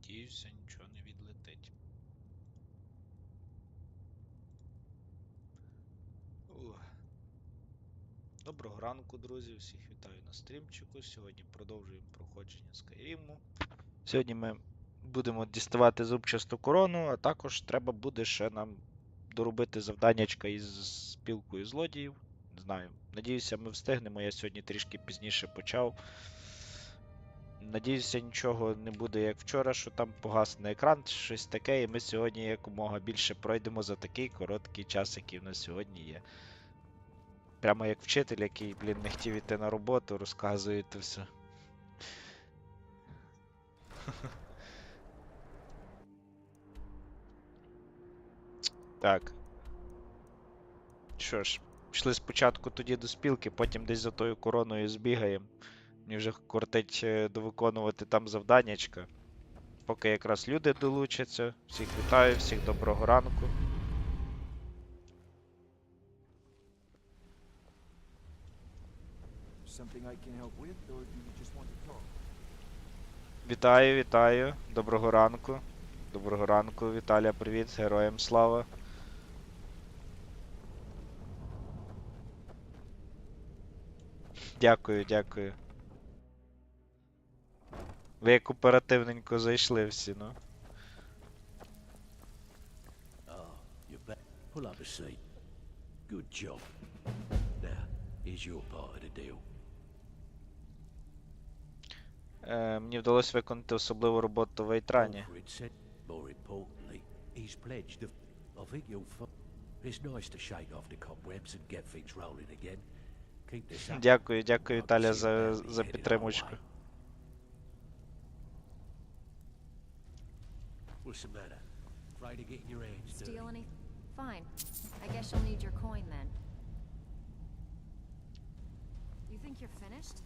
Надіюся, нічого не відлетить. Ух. Доброго ранку, друзі. Всіх вітаю на стрімчику. Сьогодні продовжуємо проходження Скайріму. Сьогодні ми будемо діставати зубчасту корону, а також треба буде ще нам доробити завданнячка із спілкою злодіїв. Не знаю. Надіюся, ми встигнемо. Я сьогодні трішки пізніше почав. Надіюся, нічого не буде як вчора, що там погасне екран, щось таке, і ми сьогодні якомога більше пройдемо за такий короткий час, який в нас сьогодні є. Прямо як вчитель, який, блін, не хотів іти на роботу, розказує це все. Так. Що ж, пішли спочатку тоді до спілки, потім десь за тою короною збігаємо. Мені вже кортить е, довиконувати там завданнячка. Поки якраз люди долучаться. Всіх вітаю, всіх доброго ранку. Вітаю, вітаю. Доброго ранку. Доброго ранку, Віталія, привіт, героям слава. Дякую, дякую. Ви як оперативненько зайшли всі, ну. Ah. Pull up a seat. Good job. Now, here's your part of the deal. Е, мені вдалося виконати особливу роботу в Вейтрані. Alfred said, more importantly, he's pledged the... I think you'll find... It's nice to shake off the cobwebs and get things rolling again. Keep this up. Дякую, дякую, I'd Віталія, за, за підтримочку. What's the matter? Afraid of getting your hands dirty? Steal any? Fine. I guess you'll need your coin then. You think you're finished?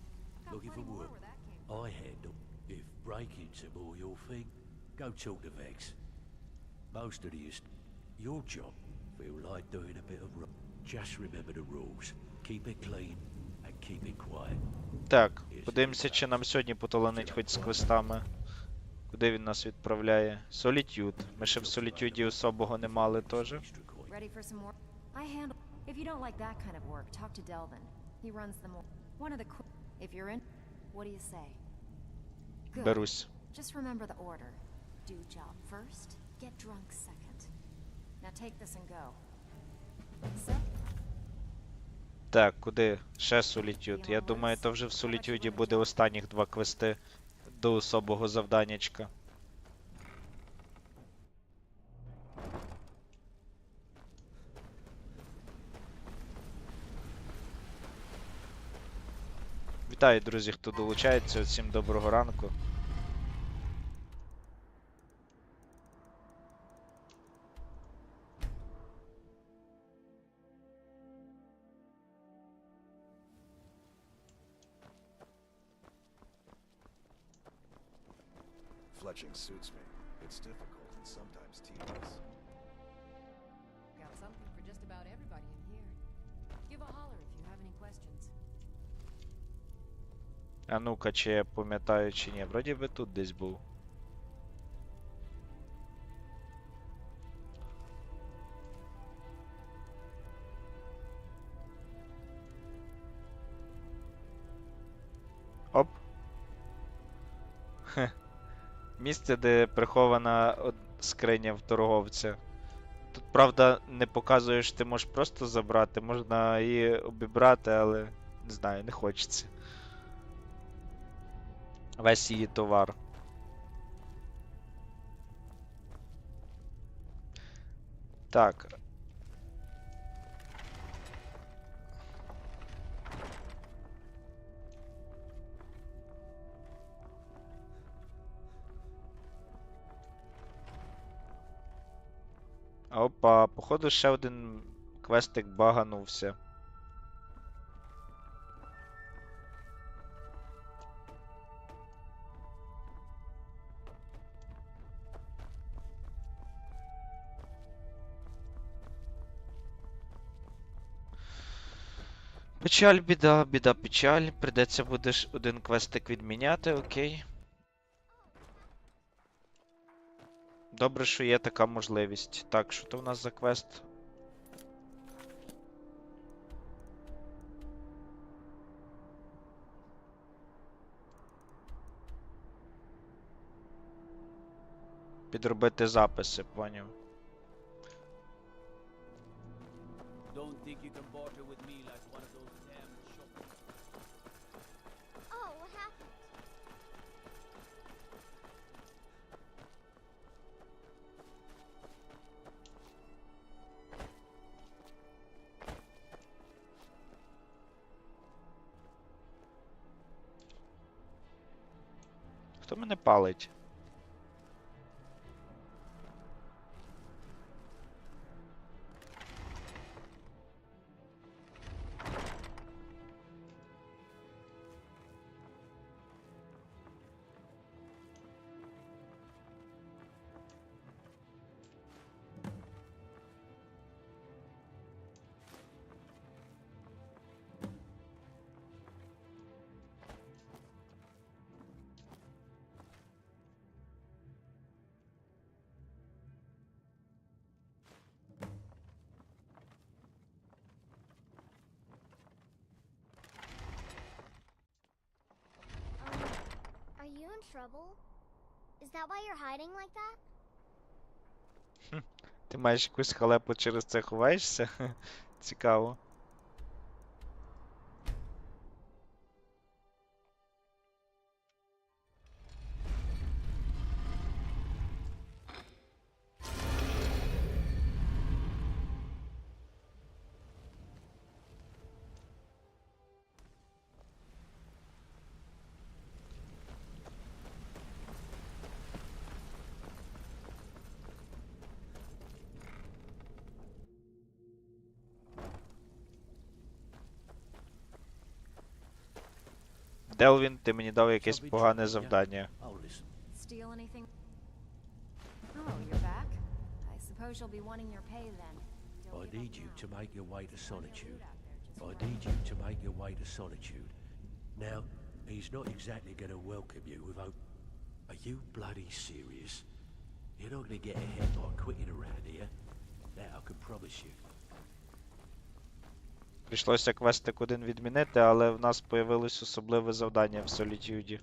Got Looking for plenty more work. where that came from. I handle. If breaking's a more your thing, go talk to Vex. Most of the est- your job feel like doing a bit of ru- Just remember the rules. Keep it clean and keep it quiet. Так, подивимося, чи нам сьогодні поталанить хоч з квестами. Куди він нас відправляє? Солітюд. Ми ще в Солітюді особого не мали теж. Extra coin. Ready for some more? I handle. If you don't like that kind of work, talk to Delvin. He runs the more. One of the. Qu- if you're in, what do you say? Good. Берусь. Just remember the order. Do job first, get drunk second. Now take this and go. Set. Так, куди? Ще Солітюд. Я думаю, то вже в Солітюді буде останніх два квести до особого завданнячка. Вітаю, друзі, хто долучається. Всім доброго ранку. А чи я пам'ятаю, чи ні. Вроді би тут десь був. Оп. Хе. Місце, де прихована скриня в торговця. Тут, правда, не показує, що ти можеш просто забрати, можна її обібрати, але не знаю, не хочеться весь її товар. Так. Опа, походу ще один квестик баганувся. Печаль, біда, біда, печаль. Придеться будеш один квестик відміняти, окей. Добре, що є така можливість. Так, що то в нас за квест? Підробити записи, поняв. Хто мене палить? Trouble? Is that why you're hiding like that? Ти маєш якусь халепу через це ховаєшся? Цікаво. Делвін, ти мені дав якесь Собі погане чув, я- завдання. Oh, listen. Steal anything? Oh, you're back? I suppose you'll be wanting your pay then. Don't I give up need you now. to make your way to Solitude. Out there, just I where need you to make your way to Solitude. Now, he's not exactly going to welcome you with open... Are you bloody serious? You're not going to get ahead by quitting around here. That I can promise you. Прийшлося квестик один відмінити, але в нас появилось особливе завдання в Солітюді.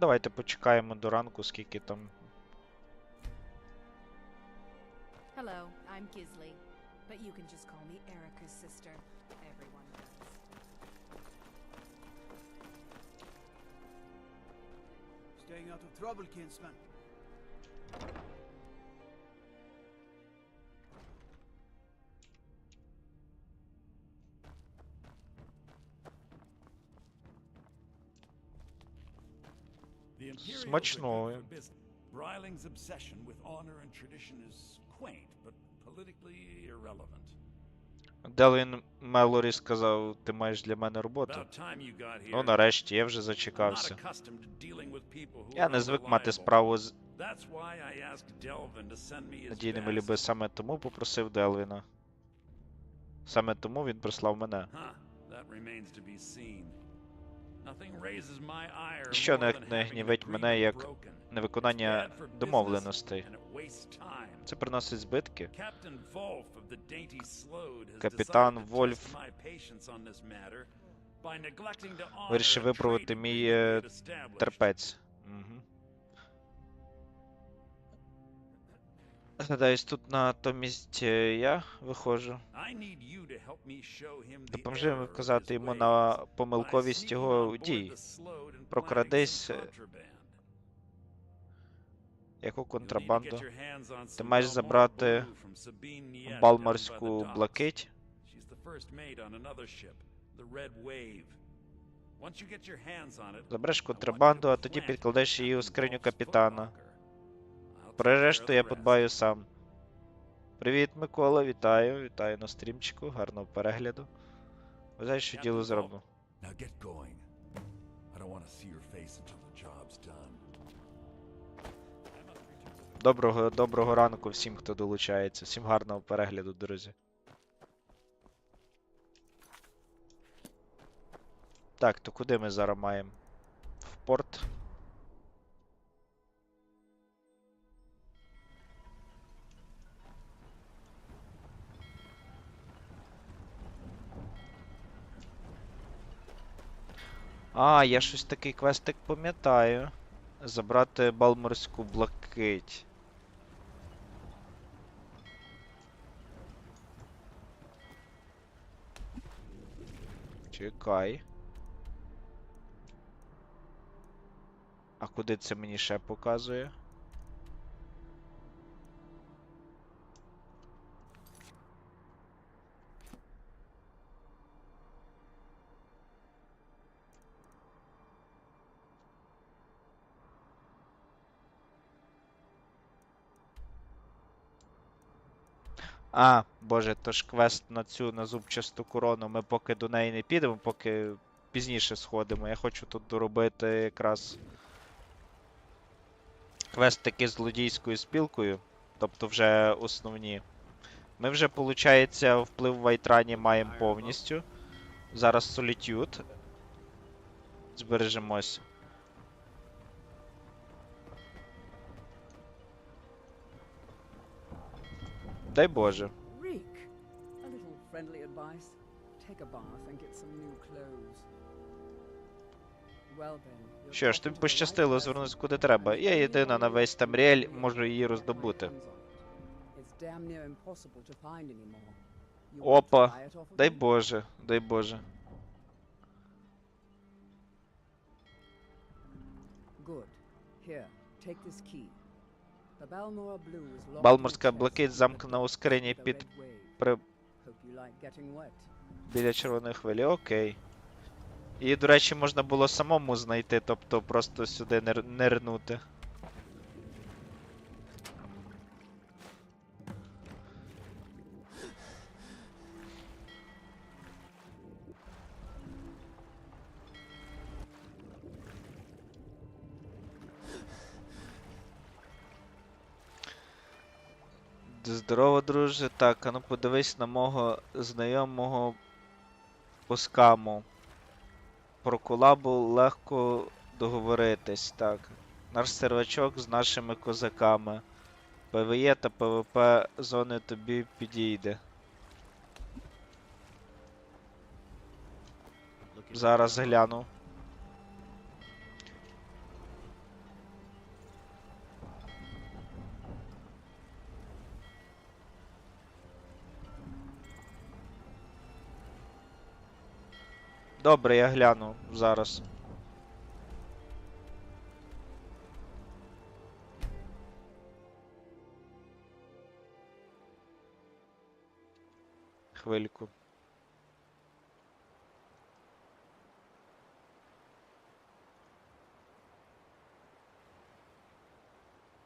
Давайте почекаємо до ранку, скільки там. Hello, I'm Gizli, but you can just call me Erica's sister. Everyone does. Staying out of trouble, kinsman. Смачного. Bryling's obsession with honor and tradition is quaint, but politically irrelevant. Делвін Мелорі сказав, ти маєш для мене роботу. Ну, нарешті, я вже зачекався. Я не звик мати справу з надійними ліби. Саме тому попросив Делвіна. Саме тому він прислав мене. Що не, не гнівить мене, як невиконання домовленостей. Це приносить збитки. Капітан Вольф test my patience on this to help me show him the Допоможи error of вказати йому на помилковість його дій. Прокрадись, е. Яку контрабанду? Ти маєш забрати docks. блакить. Забереш контрабанду, а тоді підкладеш її у скриню капітана. Про решту я подбаю сам. Привіт, Микола, вітаю, вітаю на стрімчику, гарного перегляду. Вважаю, що діло done. Доброго, доброго ранку всім, хто долучається. Всім гарного перегляду, друзі. Так, то куди ми зараз маємо? В порт. А, я щось такий квестик пам'ятаю. Забрати Балморську блакить. Чекай. А куди це мені ще показує? А, боже, то ж квест на цю на зубчасту корону. Ми поки до неї не підемо, поки пізніше сходимо. Я хочу тут доробити якраз квест таки з злодійською спілкою, тобто вже основні. Ми вже, виходить, вплив в Вайтрані маємо повністю. Зараз Solitude. Збережемось. Then, you're Що ж, тобі пощастило звернутися куди треба. Я єдина на весь Тамріель можу її роздобути. Опа. Дай? Боже, дай Боже. Good. Here, take this key. Балморська блакить замкнена у скрині під при... Біля червоної хвилі. Окей. Її, до речі, можна було самому знайти, тобто просто сюди нир... нирнути. Здорово, друже. Так, а ну подивись на мого знайомого по скаму. Про колабу легко договоритись, так. Наш сервачок з нашими козаками. ПВЕ та ПВП зони тобі підійде. Зараз гляну. Добре, я гляну зараз. Хвильку.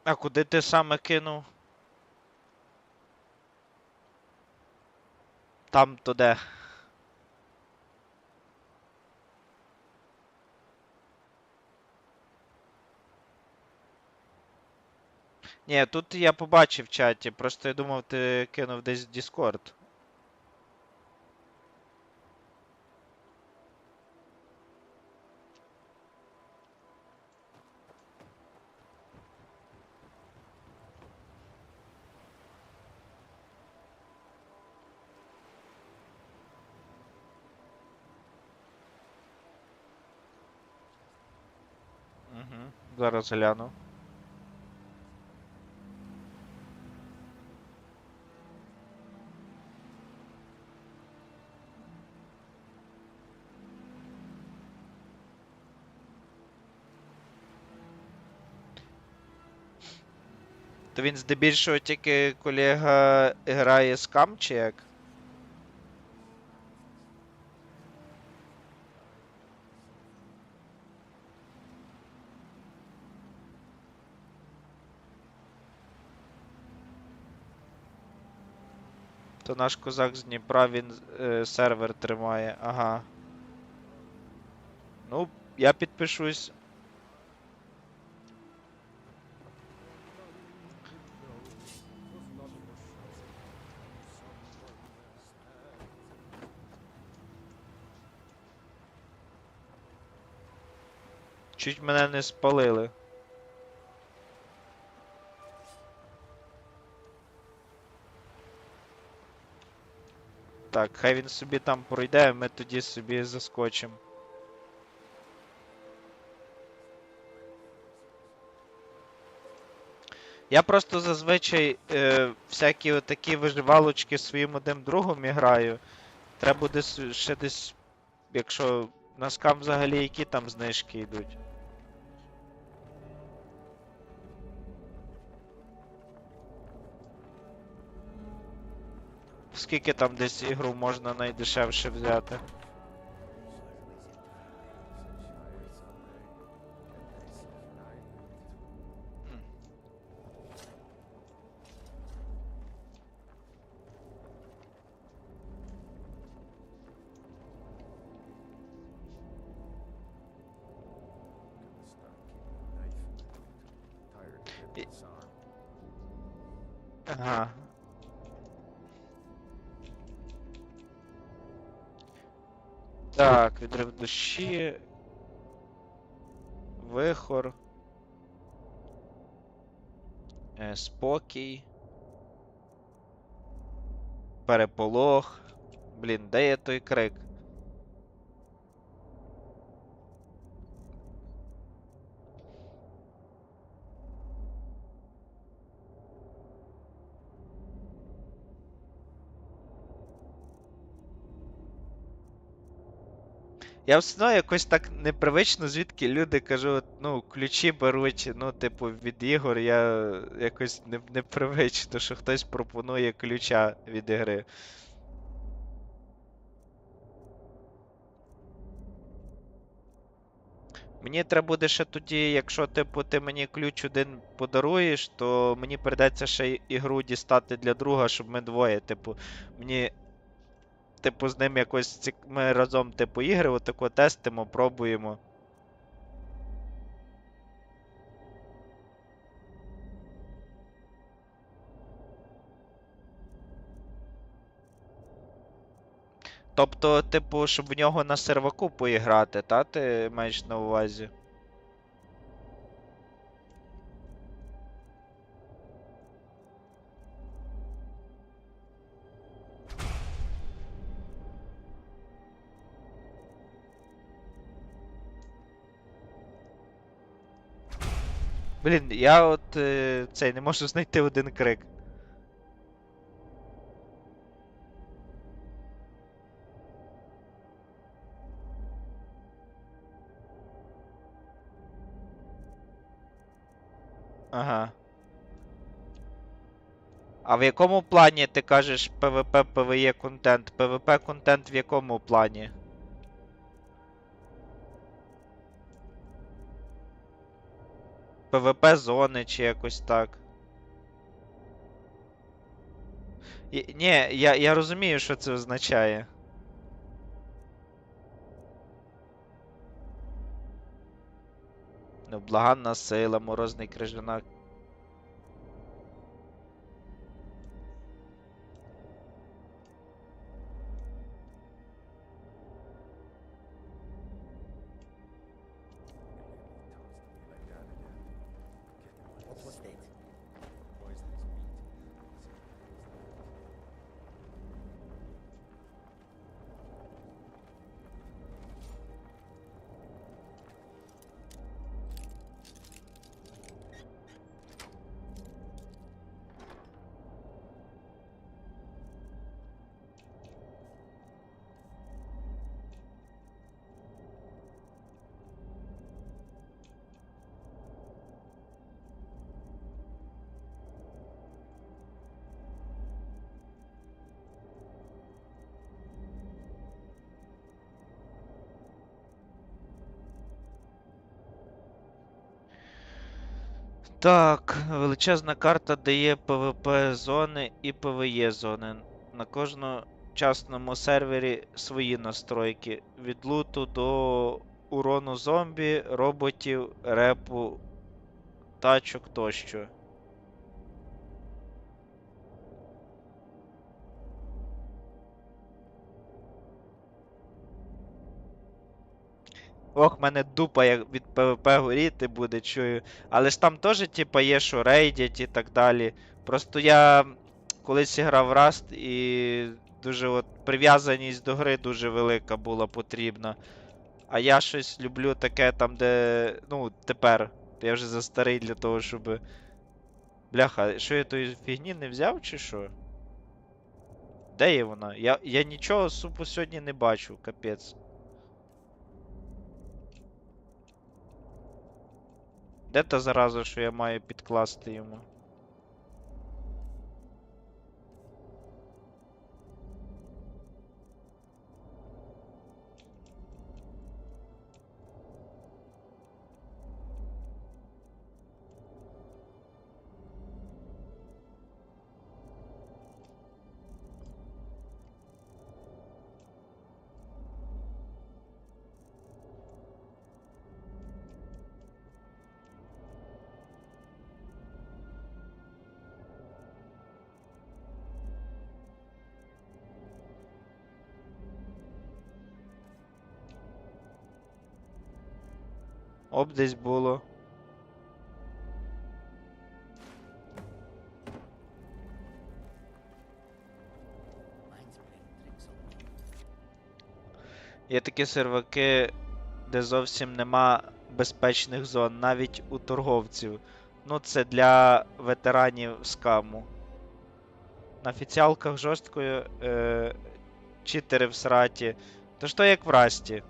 А куди ти саме кинув? Там то де? Ні, тут я побачив в чаті, просто я думав, ти кинув десь в Discord. Угу. Зараз гляну. То він здебільшого тільки колега грає з кам чи як? То наш козак з Дніпра він е, сервер тримає, ага. Ну, я підпишусь. Чуть мене не спалили. Так, хай він собі там пройде, ми тоді собі заскочимо. Я просто зазвичай е, всякі отакі виживалочки своїм одним другом граю. Треба буде ще десь, якщо на скам взагалі які там знижки йдуть. Скільки там десь ігру можна найдешевше взяти? Ага. Так, відрив душі. Вихор. Е, спокій. Переполох. Блін, де є той крик? Я все одно якось так непривично, звідки люди кажу, от, ну, ключі беруть, ну, типу, від ігор, я якось не, непривично, що хтось пропонує ключа від ігри. Мені треба буде ще тоді, якщо типу ти мені ключ один подаруєш, то мені прийдеться ще ігру дістати для друга, щоб ми двоє, типу, мені типу, з ним якось ці... ми разом, типу, ігри отако тестимо, пробуємо. Тобто, типу, щоб в нього на серваку поіграти, та ти маєш на увазі? Блін, я от е, цей не можу знайти один крик. Ага. А в якому плані ти кажеш PvP, PvE контент? PvP контент в якому плані? ПВП зони чи якось так. І- Ні, я, я розумію, що це означає. Невблаганна сила, морозний крижанак. Так, величезна карта дає PvP зони і PvE зони. на кожному частному сервері свої настройки. Від луту до урону зомбі, роботів, репу, тачок тощо. Ох, мене дупа як від ПВП горіти буде, чую. Але ж там теж, типа, є, що рейдять і так далі. Просто я колись грав Rust і дуже от прив'язаність до гри дуже велика була потрібна. А я щось люблю таке там, де. Ну, тепер. Я вже за старий для того, щоб. Бляха, що я тої фігні не взяв, чи що? Де є вона? Я, я нічого супу сьогодні не бачу, капець. Де та зараза, що я маю підкласти йому? Об десь було. Є такі серваки, де зовсім нема безпечних зон, навіть у торговців. Ну, це для ветеранів скаму. На офіціалках жорсткою е, читери в сраті. То то як в Расті.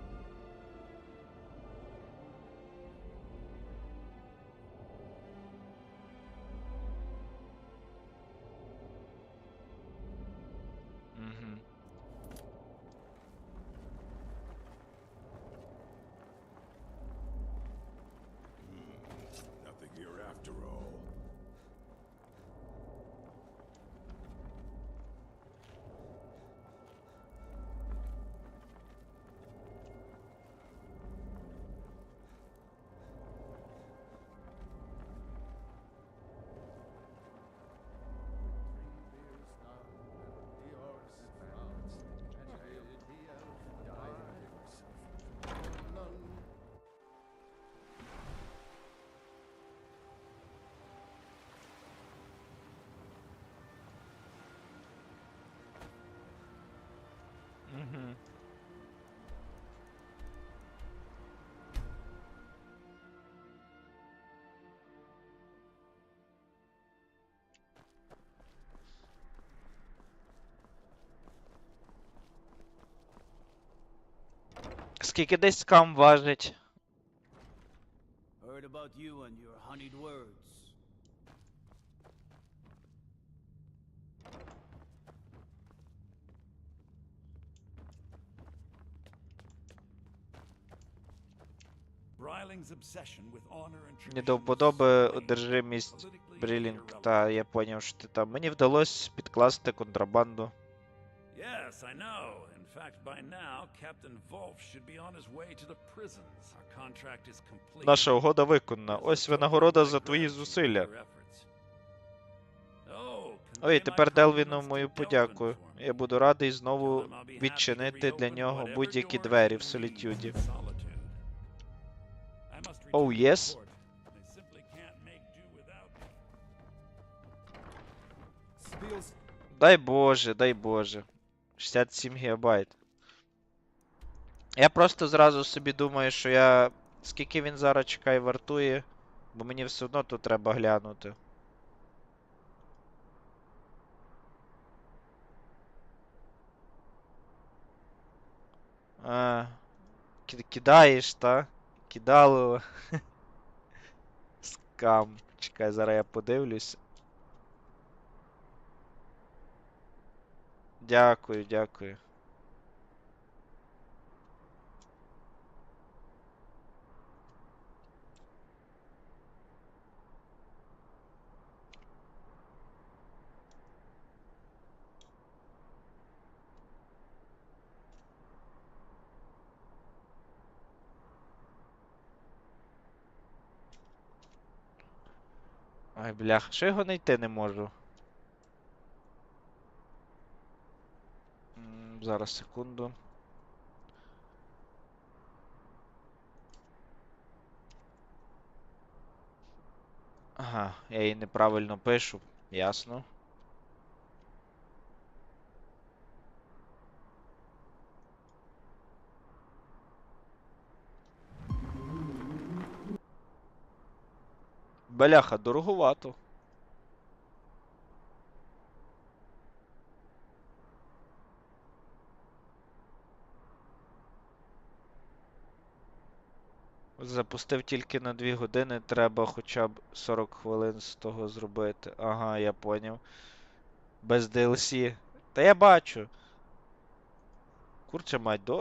Скільки десь скам важить? Heard about you and your honeyed words. Мені до вподоби одержимість Брілінг, та я поняв, що ти там. Мені вдалося підкласти контрабанду. Yes, I know. In fact, by now, Captain Wolf should be on his way to the prisons. Our contract is complete. Наша угода виконана. Ось винагорода за твої зусилля. Oh, Ой, тепер Делвіну мою подяку. Я буду радий знову відчинити для нього будь-які двері в солітюді. Oh, yes? without me. Дай Боже, дай Боже. 67 гігабайт. Я просто зразу собі думаю, що я. Скільки він зараз чекай вартує, бо мені все одно тут треба глянути. А, кидаєш, та? Кидало. Скам. Чекай, зараз я подивлюсь. Дякую, дякую. Ай, бляха, що його знайти не можу. Зараз секунду. Ага, я її неправильно пишу, ясно. Бляха, дороговато. Запустив тільки на 2 години, треба хоча б 40 хвилин з того зробити. Ага, я поняв. Без DLC. Та я бачу. Курче мать, дор.